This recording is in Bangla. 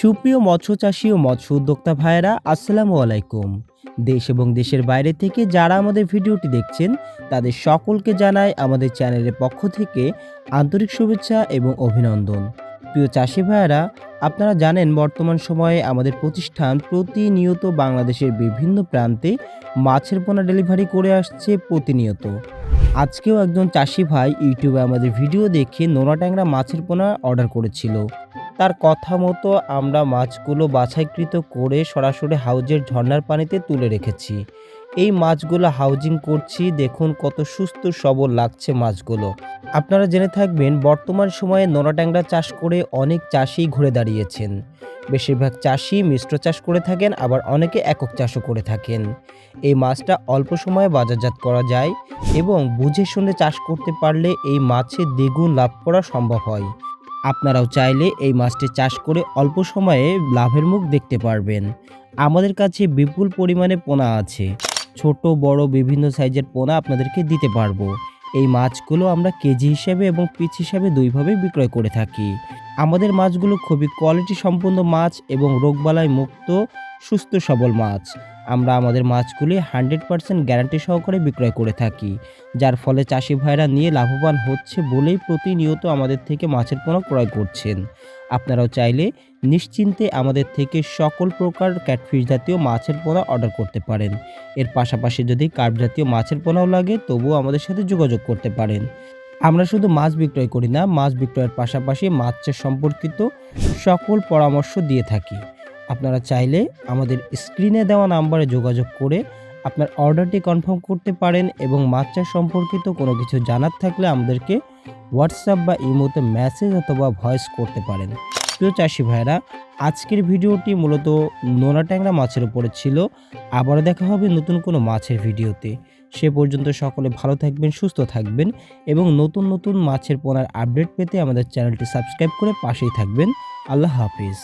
সুপ্রিয় মৎস্য চাষী ও মৎস্য উদ্যোক্তা ভাইয়েরা, আসসালামু আলাইকুম। দেশ এবং দেশের বাইরে থেকে যারা আমাদের ভিডিওটি দেখছেন, তাদের সকলকে জানাই আমাদের চ্যানেলের পক্ষ থেকে আন্তরিক শুভেচ্ছা এবং অভিনন্দন। প্রিয় চাষি ভাইয়েরা, আপনারা জানেন বর্তমান সময়ে আমাদের প্রতিষ্ঠান প্রতিনিয়ত বাংলাদেশের বিভিন্ন প্রান্তে মাছের পোনা ডেলিভারি করে আসছে প্রতিনিয়ত। আজকেও একজন চাষি ভাই ইউটিউবে আমাদের ভিডিও দেখে নোনা ট্যাংরা মাছের পোনা অর্ডার করেছিল। তার কথা মতো আমরা মাছগুলো বাছাইকৃত করে সরাসরি হাউজের ঝর্ণার পানিতে তুলে রেখেছি। এই মাছগুলো হাউজিং করছি, দেখুন কত সুস্থ সবল লাগছে মাছগুলো। আপনারা জেনে থাকবেন, বর্তমান সময়ে নোনা ট্যাংরা চাষ করে অনেক চাষি ঘুরে দাঁড়িয়েছেন। বেশিরভাগ চাষি মিশ্র চাষ করে থাকেন, আবার অনেকে একক চাষও করে থাকেন। এই মাছটা অল্প সময়ে বাজারজাত করা যায় এবং বুঝে শুনে চাষ করতে পারলে এই মাছে দ্বিগুণ লাভ করা সম্ভব হয়। আপনারাও চাইলে এই মাছটি চাষ করে অল্প সময়ে লাভের মুখ দেখতে পারবেন। আমাদের কাছে বিপুল পরিমাণে পোনা আছে। ছোট, বড়, বিভিন্ন সাইজের পোনা আপনাদেরকে দিতে পারব। এই মাছগুলো আমরা কেজি হিসেবে এবং পিচ হিসেবে দুইভাবে বিক্রয় করে থাকি। আমাদের মাছগুলো খুবই কোয়ালিটি সম্পন্ন মাছ এবং রোগবালাই মুক্ত, সুস্থ, সবল মাছ। আমরা আমাদের মাছগুলি হান্ড্রেড পার্সেন্ট গ্যারান্টি সহকারে বিক্রয় করে থাকি, যার ফলে চাষি ভাইরা নিয়ে লাভবান হচ্ছে বলেই প্রতিনিয়ত আমাদের থেকে মাছের পোনা ক্রয় করছেন। আপনারাও চাইলে নিশ্চিন্তে আমাদের থেকে সকল প্রকার ক্যাটফিশ জাতীয় মাছের পোনা অর্ডার করতে পারেন। এর পাশাপাশি যদি কার্প জাতীয় মাছের পোনাও লাগে, তবুও আমাদের সাথে যোগাযোগ করতে পারেন। আমরা শুধু মাছ বিক্রয় করি না, মাছ বিক্রয়ের পাশাপাশি মাছ চাষ সম্পর্কিত সকল পরামর্শ দিয়ে থাকি। আপনারা চাইলে আমাদের স্ক্রিনে দেওয়া নাম্বারে যোগাযোগ করে আপনার অর্ডারটি কনফার্ম করতে পারেন এবং মাছ চাষ সম্পর্কিত কোনো কিছু জানার থাকলে আমাদেরকে হোয়াটসঅ্যাপ বা ইমোতে মেসেজ অথবা ভয়েস করতে পারেন। প্রিয় চাষি ভাইরা আজকের ভিডিওটি মূলত নোনা ট্যাংরা মাছের উপরে ছিল। আবারও দেখা হবে নতুন কোনো মাছের ভিডিওতে। সে পর্যন্ত সকলে ভালো থাকবেন, সুস্থ থাকবেন এবং নতুন নতুন মাছের পোনার আপডেট পেতে আমাদের চ্যানেলটি সাবস্ক্রাইব করে পাশেই থাকবেন। আল্লাহ হাফিজ।